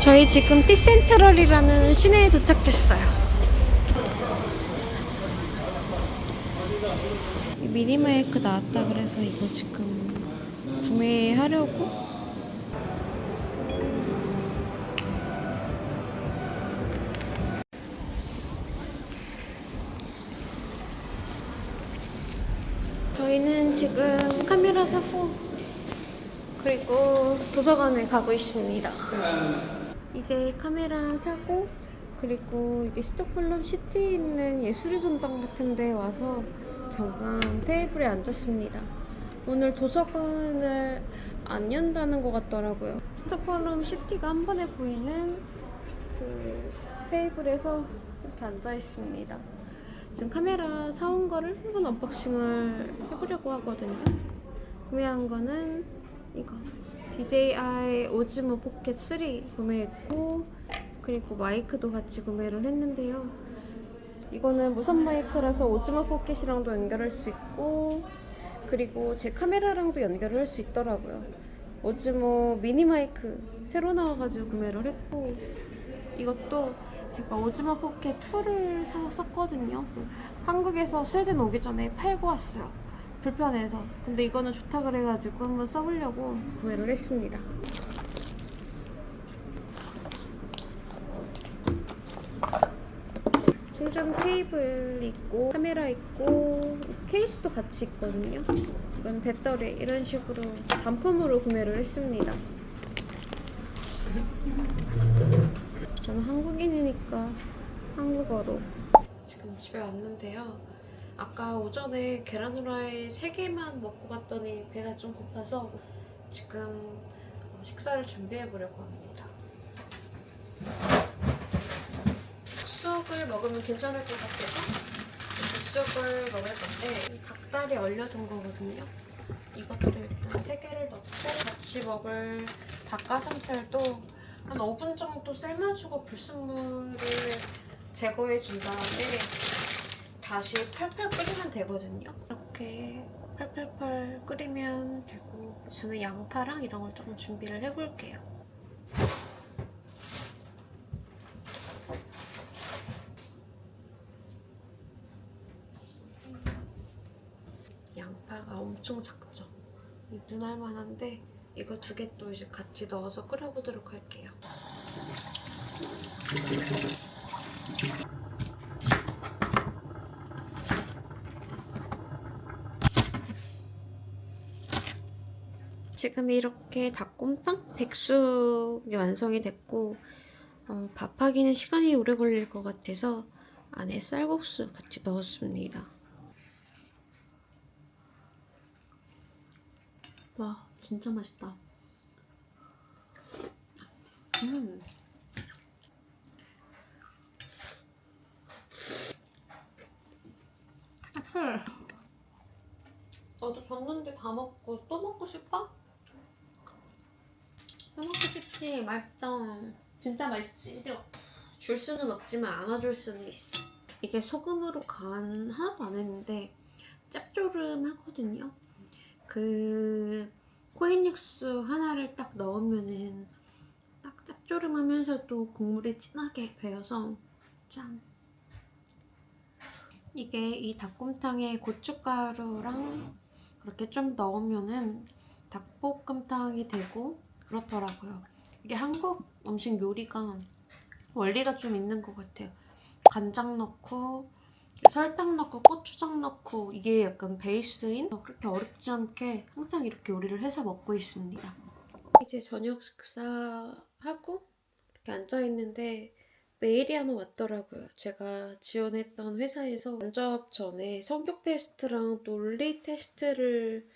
저희 지금 티센트럴이라는 시내에 도착했어요. 이 미니마이크 나왔다 그래서 이거 지금 구매하려고 저희는 지금 카메라 사고 그리고 도서관에 가고 있습니다. 이제 카메라 사고 그리고 여기 스톡홀름 시티에 있는 예술의 전당 같은 데 와서 잠깐 테이블에 앉았습니다. 오늘 도서관을 안 연다는 것 같더라고요. 스톡홀름 시티가 한 번에 보이는 그 테이블에서 이렇게 앉아 있습니다. 지금 카메라 사온 거를 한번 언박싱을 해보려고 하거든요. 구매한 거는 이거 DJI 오즈모 포켓 3 구매했고 그리고 마이크도 같이 구매를 했는데요. 이거는 무선 마이크라서 오즈모 포켓이랑도 연결할 수 있고 그리고 제 카메라랑도 연결을 할 수 있더라고요. 오즈모 미니 마이크 새로 나와가지고 구매를 했고 이것도 제가 오즈모 포켓 2를 사서 썼거든요. 한국에서 스웨덴 오기 전에 팔고 왔어요. 불편해서. 근데 이거는 좋다 그래가지고 한번 써보려고 구매를 했습니다. 충전 케이블 있고 카메라 있고 케이스도 같이 있거든요. 이건 배터리 이런 식으로 단품으로 구매를 했습니다. 저는 한국인이니까 한국어로 지금 집에 왔는데요. 아까 오전에 계란 후라이 3개만 먹고 갔더니 배가 좀 고파서 지금 어, 식사를 준비해 보려고 합니다. 국수를 먹으면 괜찮을 것 같아서 국수를 먹을 건데 이 닭다리 얼려둔 거거든요. 이것들을 일단 3개를 넣고 같이 먹을 닭가슴살도 한 5분 정도 삶아주고 불순물을 제거해 준 다음에 다시 팔팔 끓이면 되거든요. 이렇게 팔팔팔 끓이면 되고 저는 양파랑 이런 걸 조금 준비를 해볼게요. 양파가 엄청 작죠? 이 눈알 만한데 이거 두 개 또 이제 같이 넣어서 끓여보도록 할게요. 지금 이렇게 닭곰탕 백숙이 완성이 됐고 어, 밥하기는 시간이 오래 걸릴 것 같아서 안에 쌀국수 같이 넣었습니다. 와 진짜 맛있다. 음. 헐. 너도 줬는데 다 먹고 또 먹고 싶어? 싶지 맛있어. 진짜 맛있지. 줄 수는 없지만 안아줄 수는 있어. 이게 소금으로 간 하나도 안 했는데 짭조름하거든요. 그 코인 육수 하나를 딱 넣으면은 딱 짭조름하면서도 국물이 진하게 배어서 짠. 이게 이 닭곰탕에 고춧가루랑 그렇게 좀 넣으면은 닭볶음탕이 되고 그렇더라고요. 이게 한국 음식 요리가 원리가 좀 있는 것 같아요. 간장 넣고 설탕 넣고 고추장 넣고 이게 약간 베이스인 그렇게 어렵지 않게 항상 이렇게 요리를 해서 먹고 있습니다. 이제 저녁 식사하고 이렇게 앉아 있는데 메일이 하나 왔더라고요. 제가 지원했던 회사에서 면접 전에 성격 테스트랑 논리 테스트를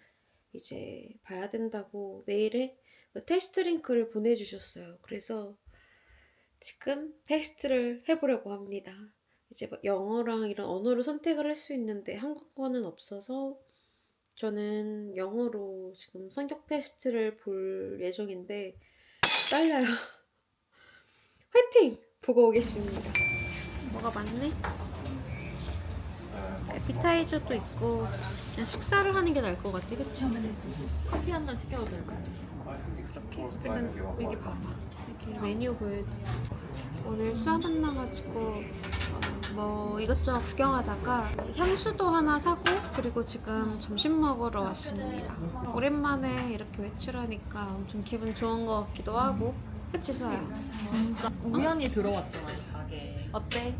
이제 봐야 된다고 메일에 그 테스트 링크를 보내주셨어요. 그래서 지금 테스트를 해보려고 합니다. 이제 뭐 영어랑 이런 언어를 선택을 할 수 있는데 한국어는 없어서 저는 영어로 지금 성격 테스트를 볼 예정인데 떨려요. 화이팅! 보고 오겠습니다. 뭐가 많네? 에피타이저도 있고 그냥 식사를 하는 게 나을 것 같아, 그치? 커피 한 잔 시켜도 될까? 이렇게 일단 여기 봐봐 이렇게 메뉴 보여줘 오늘 수학 만나가지고 어, 뭐 이것저것 구경하다가 향수도 하나 사고 그리고 지금 점심 먹으러 왔습니다 오랜만에 이렇게 외출하니까 엄청 기분 좋은 것 같기도 하고 그치 수아야? 진짜 우연히 들어왔잖아 이 가게. 어때?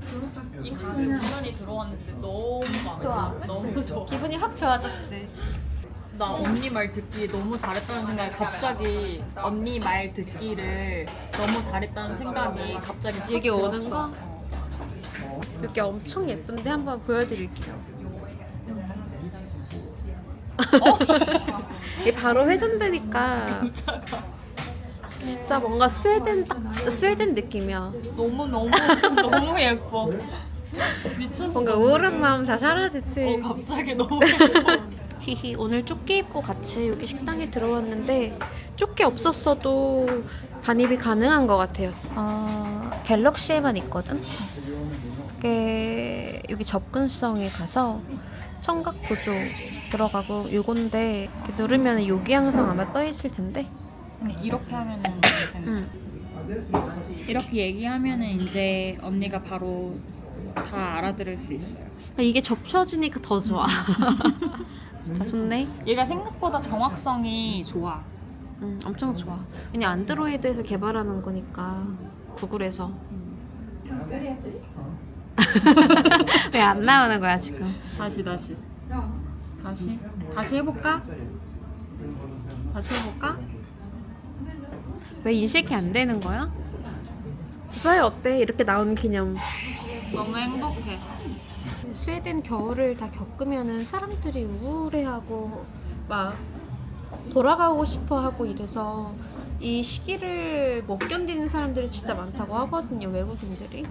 이 가게 우연히 들어왔는데 너무 마음에 좋아, 들어. 너무 좋아. 기분이 확 좋아졌지? 나 언니 말 듣기 너무 잘했다는 생각이 갑자기 언니 말 듣기를 너무 잘했다는 생각이 갑자기 확 여기 오는 들었어. 거? 여기 엄청 예쁜데 한번 보여드릴게요. 이게 바로 회전되니까 진짜 뭔가 스웨덴 딱 진짜 스웨덴 느낌이야. 너무 너무 너무 예뻐. 미쳤어. 뭔가 우울한 마음 다 사라지지. 어 갑자기 너무 예뻐. 히히 오늘 조끼 입고 같이 여기 식당에 들어왔는데 조끼 없었어도 반입이 가능한 것 같아요. 어, 갤럭시에만 있거든. 이게 여기 접근성이 가서 청각 구조 들어가고 요건데 이렇게 누르면 여기 항상 아마 떠 있을 텐데. 이렇게 하면은 응. 이렇게 얘기하면은 이제 언니가 바로 다 알아들을 수 있어요. 이게 접혀지니까 더 좋아. 진짜 좋네. 얘가 생각보다 정확성이 좋아. 음, 엄청 좋아. 왜냐 안드로이드에서 개발하는 거니까 구글에서. 왜 안 나오는 거야 지금? 다시 다시. 다시 다시 해볼까? 다시 해볼까? 왜 인식이 안 되는 거야? 수아이 어때? 이렇게 나온 기념. 너무 행복해. 스웨덴 겨울을 다 겪으면은 사람들이 우울해하고 막 돌아가고 싶어 하고 이래서 이 시기를 못 견디는 사람들이 진짜 많다고 하거든요 외국인들이.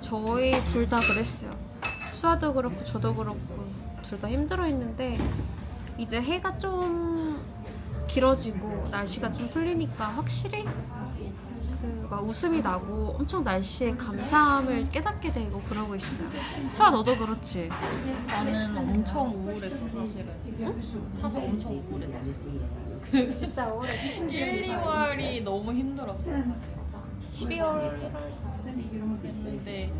저희 둘 다 그랬어요. 수아도 그렇고 저도 그렇고 둘 다 힘들어 했는데 이제 해가 좀 길어지고 날씨가 좀 풀리니까 확실히 그 막 웃음이 나고 엄청 날씨에 감사함을 깨닫게 되고 그러고 있어요. 수아 너도 그렇지? 나는 엄청 우울했어 사실은. 사실 엄청 우울했어. 진짜 올해 1, 2월이 너무 힘들었어. 12월 근데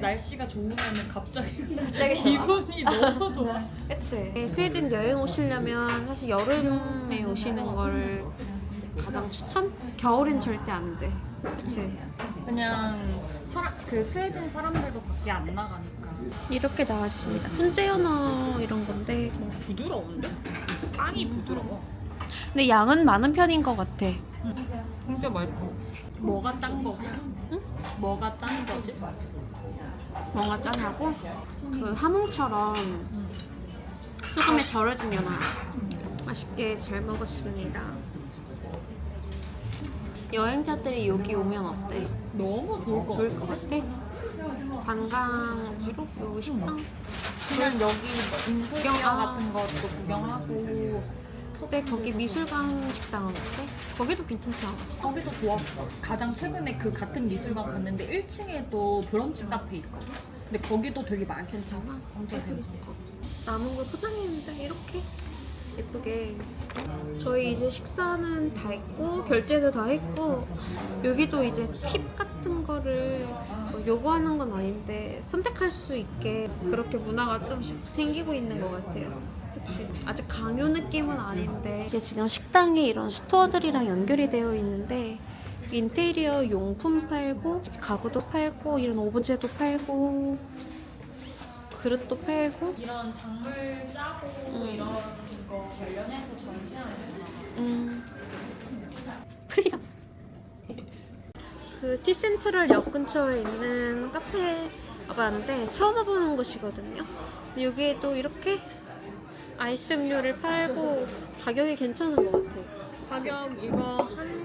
날씨가 좋으면 갑자기 갑자기 기분이 너무 좋아. 그치 스웨덴 여행 오시려면 사실 여름에 오시는 걸 가장 추천? 겨울엔 절대 안 돼 그치 그냥 사람 그 스웨덴 사람들도 밖에 안 나가니까 이렇게 나왔습니다 훈제 연어 이런 건데 부드러운데? 빵이 부드러워. 근데 양은 많은 편인 것 같아 진짜 맛있어. 뭐가 짠 거지? 응? 뭐가 짠 거지? 뭔가 짠하고 그 하몽처럼 소금에 절여진 연어 맛있게 잘 먹었습니다 여행자들이 여기 오면 어때? 너무 좋을 것 좋을 같아. 것 같아? 관광지로 여기 식당 그냥 여기 인테리어 구경- 아. 같은 것도 구경하고 근데 거기 미술관 식당은 어때? 거기도 괜찮지 않았어? 거기도 좋았어. 가장 최근에 그 같은 미술관 갔는데 1층에도 브런치 카페 있거든. 근데 거기도 되게 맛있어. 괜찮아? 엄청 괜찮아. 남은 거 포장했는데 이렇게 예쁘게. 저희 이제 식사는 다 했고 결제도 다 했고 여기도 이제 팁 같은 거를 뭐 요구하는 건 아닌데 선택할 수 있게 그렇게 문화가 좀 생기고 있는 것 같아요. 그치? 아직 강요 느낌은 아닌데. 이게 지금 식당에 이런 스토어들이랑 연결이 되어 있는데 인테리어 용품 팔고 가구도 팔고 이런 오브제도 팔고 그릇도 팔고. 이런 작물 짜고 음. 이런 거 관련해서 전시하는 음. 프리야. 그 티센트럴 근처에 있는 카페 와봤는데 처음 와보는 곳이거든요. 근데 여기에 또 이렇게 아이스 음료를 팔고 가격이 괜찮은 것 같아요. 가격 이거 돈으로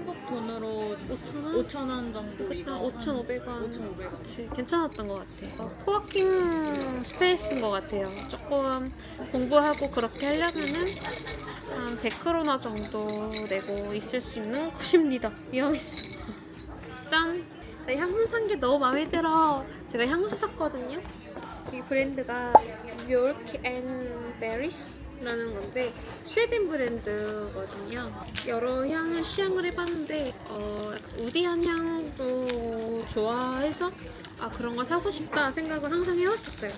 5,000원? 5천 원 정도 이거 5,500원. 5,500원. 그치, 괜찮았던 것 같아요. 코워킹 스페이스인 것 같아요. 조금 공부하고 그렇게 하려면은 한 100크로나 정도 내고 있을 수 있는 곳입니다. 위험했어. 짠! 나 향수 산 게 너무 마음에 들어. 제가 향수 샀거든요. 이 브랜드가 York and Berries 라는 건데 스웨덴 브랜드거든요. 여러 향을 시향을 해봤는데 어, 약간 우디한 향도 좋아해서 아 그런 거 사고 싶다 생각을 항상 해왔었어요.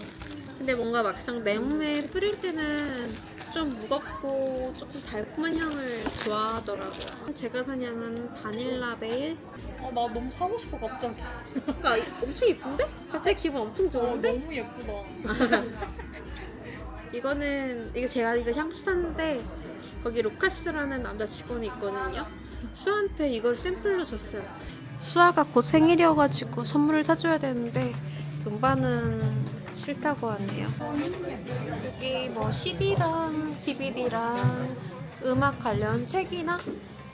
근데 뭔가 막상 내 몸에 뿌릴 때는 좀 무겁고 조금 달콤한 향을 좋아하더라고요. 제가 산 향은 바닐라 베일. 어, 나 너무 사고 싶어 갑자기. 그러니까 엄청 예쁜데? 갑자기 기분 엄청 어, 좋은데? 너무 예쁘다. 이거는 이거 제가 이거 향수 샀는데 거기 루카스라는 남자 직원이 있거든요. 수아한테 이걸 샘플로 줬어요. 수아가 곧 생일이어가지고 선물을 사줘야 되는데 음반은 싫다고 하네요. 여기 뭐 CD랑 DVD랑 음악 관련 책이나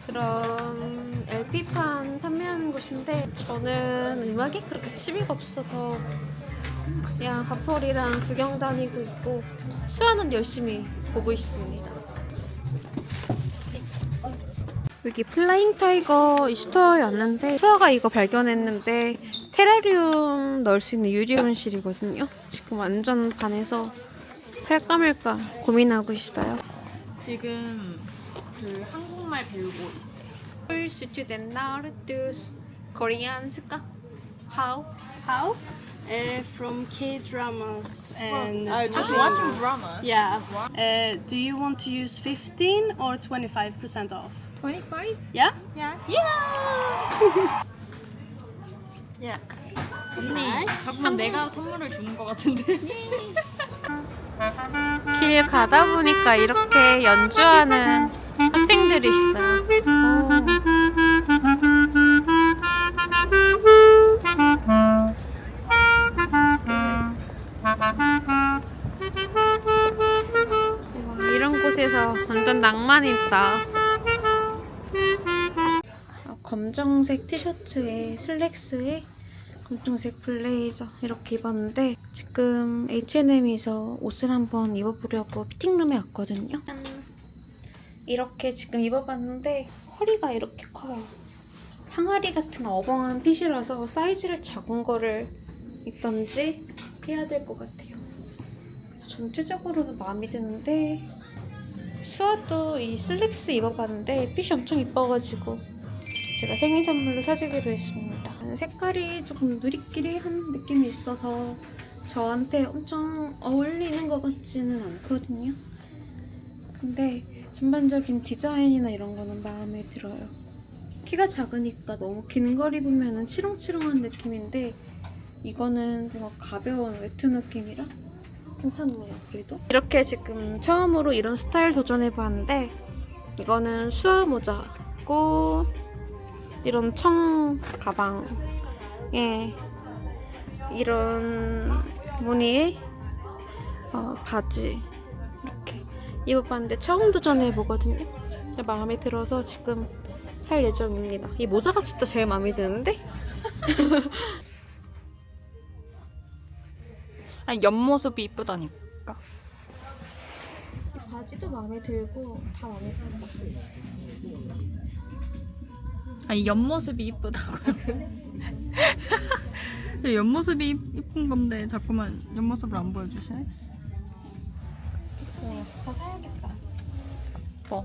그런 LP판 판매하는 곳인데 저는 음악에 그렇게 취미가 없어서 그냥 밥벌이랑 구경 다니고 있고 수아는 열심히 보고 있습니다. 여기 플라잉 타이거 이 스토어에 왔는데 수아가 이거 발견했는데 테라리움 넣을 수 있는 유리 온실이거든요. 지금 완전 반해서 살까 말까 고민하고 있어요. 지금 그 한국말 배우고 Student Nardus Koreanska How? How? Uh, from K dramas and 아, just movie. watching drama. Yeah. Uh, do you want to use 15 or 25% off? 25? Yeah? Yeah. 야. 언니, 잠깐만 내가 선물을 주는 것 같은데. 길 가다 보니까 이렇게 연주하는 학생들이 있어요. 오. 곳에서 완전 낭만 있다. 아, 검정색 티셔츠에 슬랙스에 검정색 블레이저 이렇게 입었는데 지금 H&M에서 옷을 한번 입어보려고 피팅룸에 왔거든요. 짠. 이렇게 지금 입어봤는데 허리가 이렇게 커요. 항아리 같은 어벙한 핏이라서 사이즈를 작은 거를 입던지 해야 될 것 같아요. 전체적으로는 마음에 드는데 수아도 이 슬랙스 입어봤는데 핏이 엄청 이뻐가지고 제가 생일 선물로 사주기로 했습니다. 색깔이 조금 누리끼리한 느낌이 있어서 저한테 엄청 어울리는 것 같지는 않거든요. 근데 전반적인 디자인이나 이런 거는 마음에 들어요. 키가 작으니까 너무 긴 걸 입으면 치렁치렁한 느낌인데 이거는 뭔가 가벼운 외투 느낌이라 괜찮네요, 그래도. 이렇게 지금 처음으로 이런 스타일 도전해봤는데 이거는 수화 모자고 이런 청 가방에 이런 무늬의 어, 바지 이렇게 입어봤는데 처음 도전해보거든요. 마음에 들어서 지금 살 예정입니다. 이 모자가 진짜 제일 마음에 드는데? 아니 옆모습이 이쁘다니까. 바지도 마음에 들고 다 마음에 든다. 아니 옆모습이 이쁘다고요. 옆모습이 이쁜 건데 자꾸만 옆모습을 안 보여주시네. 네, 다 사야겠다. 이뻐.